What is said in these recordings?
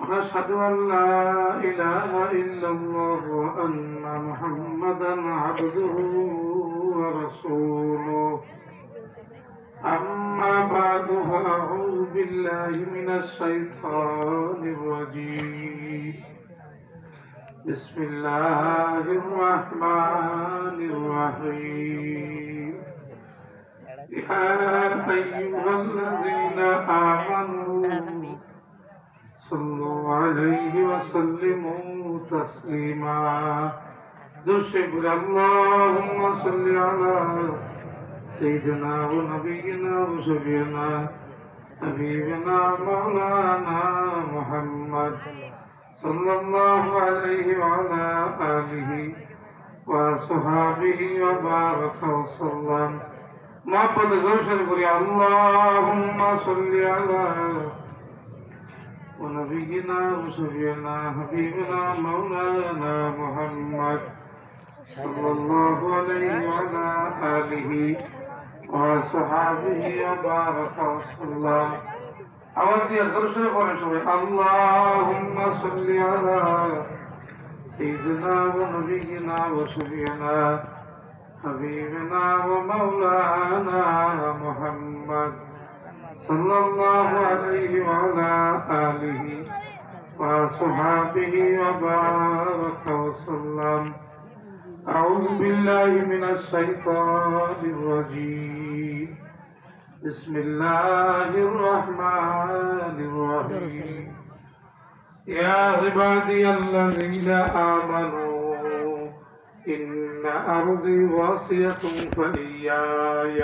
ونشهد أن لا إله إلا الله وأن محمدا عبده ورسوله أما بعد فأعوذ بالله من الشيطان الرجيم بسم الله الرحمن الرحيم يا أيها الذين آمنوا صلوا عليه وسلموا تسليما دشبر اللهم صل على سيدنا ونبينا وشفينا حبيبنا مولانا محمد صلى الله عليه وعلى آله وصحابه وبارك وسلم محمد غوشن قري اللهم صل على ونبينا وسيدنا حبيبنا مولانا محمد صلى الله عليه وعلى آله وصحابه وبارك وسلم أول دي أخرج اللهم صل على سيدنا ونبينا وسيدنا حبيبنا ومولانا محمد صلى الله عليه وعلى آله وصحابه وبارك وسلم. أعوذ بالله من الشيطان الرجيم. بسم الله الرحمن الرحيم. يا عبادي الذين آمنوا إن أرضي واسية فإياي.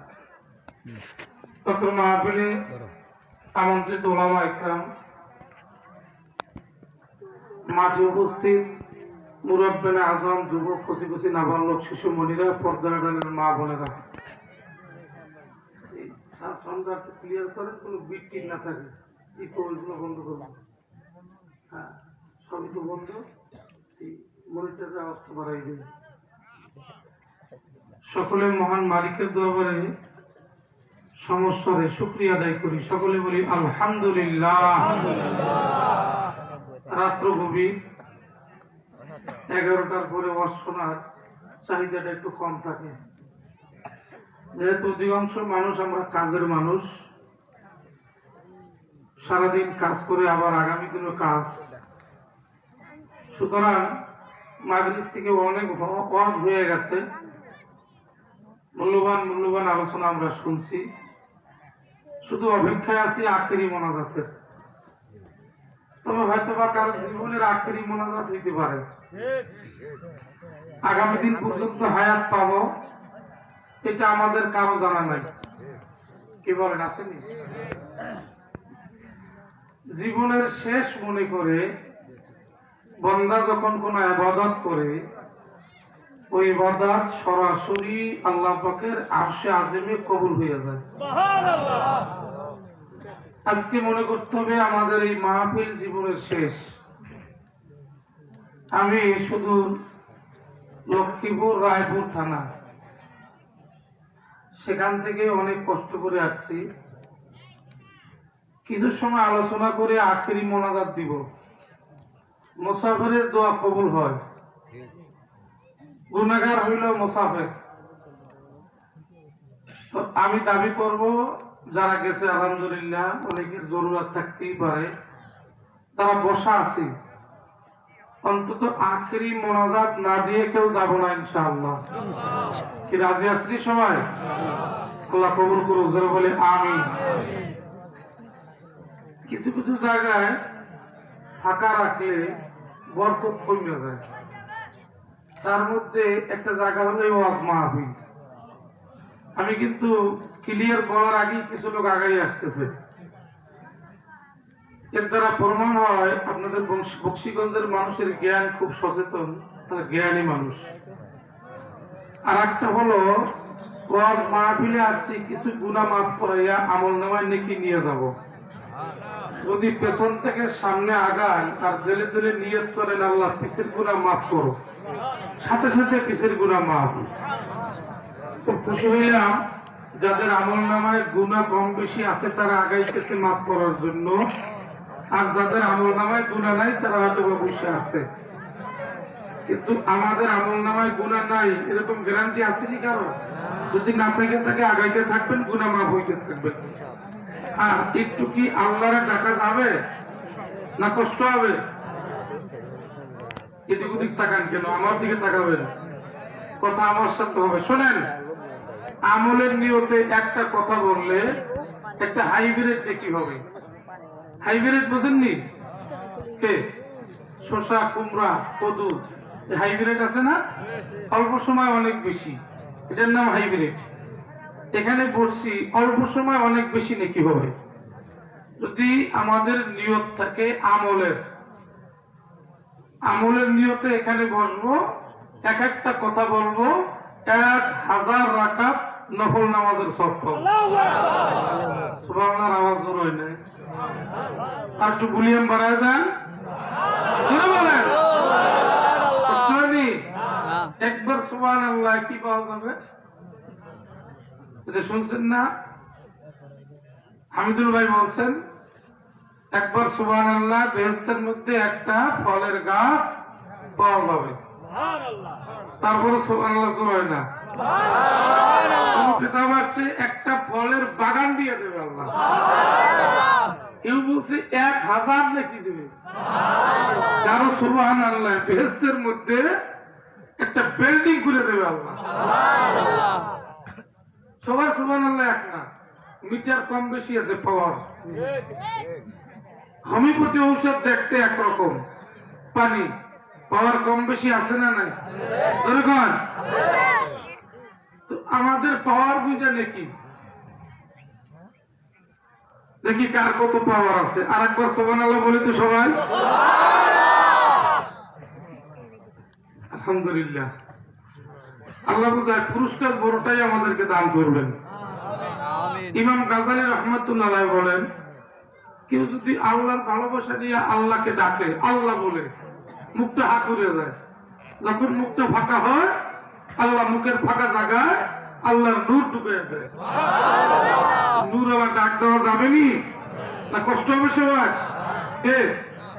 উক্ত মাহফিলে আমন্ত্রিত ওলামা ইকরাম মাঠে উপস্থিত মুরব্বেনা আজম যুবক নাবালক শিশু মনিরা পর্দার মা বোনেরা। সাউন্ডটা ক্লিয়ার করেন, কোনো বিট না থাকে। এই কবিগুলো বন্ধ করব হ্যাঁ সবই তো বন্ধ। মনিটরের আওয়াজটা বাড়াই দেবে সকলে মহান মালিকের দরবারে সমস্যারে শুক্রিয়া আদায় করি। সকলে বলি আলহামদুলিল্লাহ। রাত্র গভীর এগারোটার পরে শোনার চাহিদাটা একটু কম থাকে। যেহেতু অধিকাংশ মানুষ আমরা কাজের মানুষ সারাদিন কাজ করে আবার আগামী দিনও কাজ। সুতরাং মাগরিব থেকে অনেক ওয়াজ হয়ে গেছে। মূল্যবান মূল্যবান আলোচনা আমরা শুনছি। শুধু অপেক্ষায় আছি, আখেরি মোনাজাতের। তবে হয়তো বা কারও জীবনের আখেরি মোনাজাত হইতে পারে। আগামী দিন পর্যন্ত হায়াত পাবো, এটা আমাদের কারও জানা নাই। কি বলেন আসেনি জীবনের শেষ মনে করে বন্দা যখন কোন আবাদত করে, ওই ইবাদত সরাসরি আল্লাহ পাকের আরশে আজমে কবুল হয়ে যায়। আজকে মনে করতে হবে আমাদের এই মাহফিল জীবনের শেষ। আমি শুধু লক্ষ্মীপুর, রায়পুর থানা। সেখান থেকে অনেক কষ্ট করে আসছি। কিছু সময় আলোচনা করে আখেরি মোনাজাত দিব। মুসাফিরের দোয়া কবুল হয়। গুণাগার হইল মোসাফের। তো আমি দাবি করব যারা গেছে, আলহামদুলিল্লাহ, অনেকের জরুরত থাকতেই পারে। তারা বসা আছে। অন্তত আখেরি মোনাজাত না দিয়ে কেউ যাব না, ইনশাআল্লাহ। কি রাজি আছি সবাই? আল্লাহ কবুল করুক ধরে বলে আমি কিছু কিছু জায়গায় ফাঁকা রাখলে বরকত কমে যায়। তার মধ্যে একটা জায়গা হলো ওয়াজ মাহফিল। আমি কিন্তু ক্লিয়ার করার আগেই কিছু লোক আগাই আসতেছে। এর দ্বারা প্রমাণ হয়, আপনাদের বক্সিগঞ্জের মানুষের জ্ঞান খুব সচেতন, তারা জ্ঞানী মানুষ। আর একটা হলো ওয়াজ মাহফিলে আসছি, কিছু গুণা মাফ করাইয়া আমল নামায় নেকি নিয়ে যাব। যদি পেছন থেকে সামনে আগান আর জেলে জেলে নিয়ত করেন আল্লাহ পিসের গুণা মাফ করো সাথে সাথে পিসের গুণা মাফ। খুব খুশি হইলাম যাদের আমল নামায় গুণা কম বেশি আছে, তারা আগাইতেছে মাফ করার জন্য। আর যাদের আমল নামায় গুণা নাই, তারা হয়তো বসে আছে। কিন্তু আমাদের আমল নামায় গুণা নাই, এরকম গ্যারান্টি আছে কি কারও? যদি না থেকে থাকে আগাইতে থাকবেন গুণা মাফ হইতে থাকবেন। আর একটু কি আল্লাহরে ডাকা যাবে? না কষ্ট হবে? এদিক ওদিক তাকান কেন? আমার দিকে তাকাবেন। কথা আমার সাথে হবে। শোনেন আমলের নিয়তে একটা কথা বললে একটা হাইব্রিড কি হবে? হাইব্রিড বোঝেননি? কে? শসা, কুমড়া, কদু। হাইব্রিড আছে না? অল্প সময় অনেক বেশি। এটার নাম হাইব্রিড। এখানে বলছি অল্প সময় অনেক বেশি নাকি হবে? যদি আমাদের নিয়ত থাকে আমলের। আমলের নিয়তে এখানে বসবো, এক একটা কথা বলব, এক হাজার রাকাত নফল নামাজের আওয়াজ জোর হয় না আর একটু বাড়ায় দেন। বলেন। একবার সুবহান আল্লাহ কি পাওয়া যাবে? এটা শুনছেন না? হামিদুল ভাই বলছেন একবার সুবহান আল্লাহ বেহেস্তের মধ্যে একটা ফলের গাছ পাওয়া যাবে। তারপরে সুবহান আল্লাহ শুরু হয় না। আসছে একটা ফলের বাগান দিয়ে দেবে আল্লাহ। কেউ বলছে এক হাজার নাকি দেবে? কারও সুবহান আল্লাহ বেহেস্তের মধ্যে একটা বিল্ডিং করে দেবে আল্লাহ। সবার সুবহান আল্লাহ এক না মিটার কম বেশি আছে পাওয়ার হোমিওপ্যাথি ঔষধ দেখতে একরকম। পানি পাওয়ার কম বেশি আছে না নাই? যেরকম আমাদের পাওয়ার বুঝে নাকি? দেখি কার কত পাওয়ার আছে। আর একবার সোমান আল্লাহ বলি তো সবাই। আলহামদুলিল্লাহ। আল্লাহ বোধহয় পুরস্কার বড়টাই আমাদেরকে দান করবেন। ইমাম গাজালি রহমতুল্লাহ বলেন কেউ যদি আল্লাহর ভালোবাসা নিয়ে আল্লাহকে ডাকে আল্লাহ বলে মুখটা হা করে যায়। যখন মুখটা ফাঁকা হয়, আল্লাহ মুখের ফাঁকা জায়গায় আল্লাহর নূর দেয়। নূর আবার ডাক দেওয়া যাবে নি? না কষ্ট হবে সবাই? এ,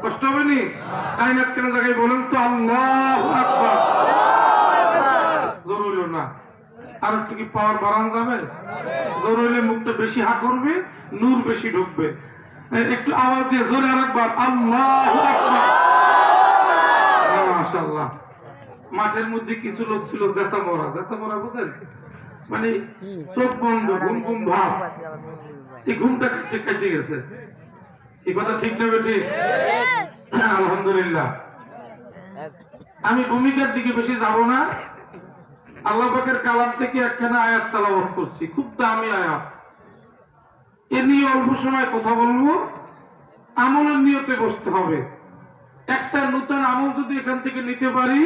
কষ্ট হবে নি? কাইনাত কেন জায়গায় বলেন তো, আল্লাহ আকবার। জোর হইল না। আর একটু কি পাওয়ার বাড়ানো যাবে? জোর হইলে মুখটা বেশি হা করবে নূর বেশি ঢুকবে। একটু আওয়াজ দিয়ে জোরে আরেকবার আল্লাহ মাশাল্লাহ মাঠের মধ্যে কিছু লোক ছিল জেতা মরা। জেতা মরা বুঝেন মানে চোখ বন্ধ, ঘুম ঘুম ভাব। এই ঘুমটা কাছে গেছে। এই কথা ঠিক নেবে ঠিক আলহামদুলিল্লাহ। আমি ভূমিকার দিকে বেশি যাব না। আল্লাহ পাকের কালাম থেকে একখানা আয়াত তালাবত করছি। খুব দামি আয়াত। এ নিয়ে অল্প সময় কথা বলব। আমলের নিয়তে বসতে হবে। একটা নতুন আমল যদি এখান থেকে নিতে পারি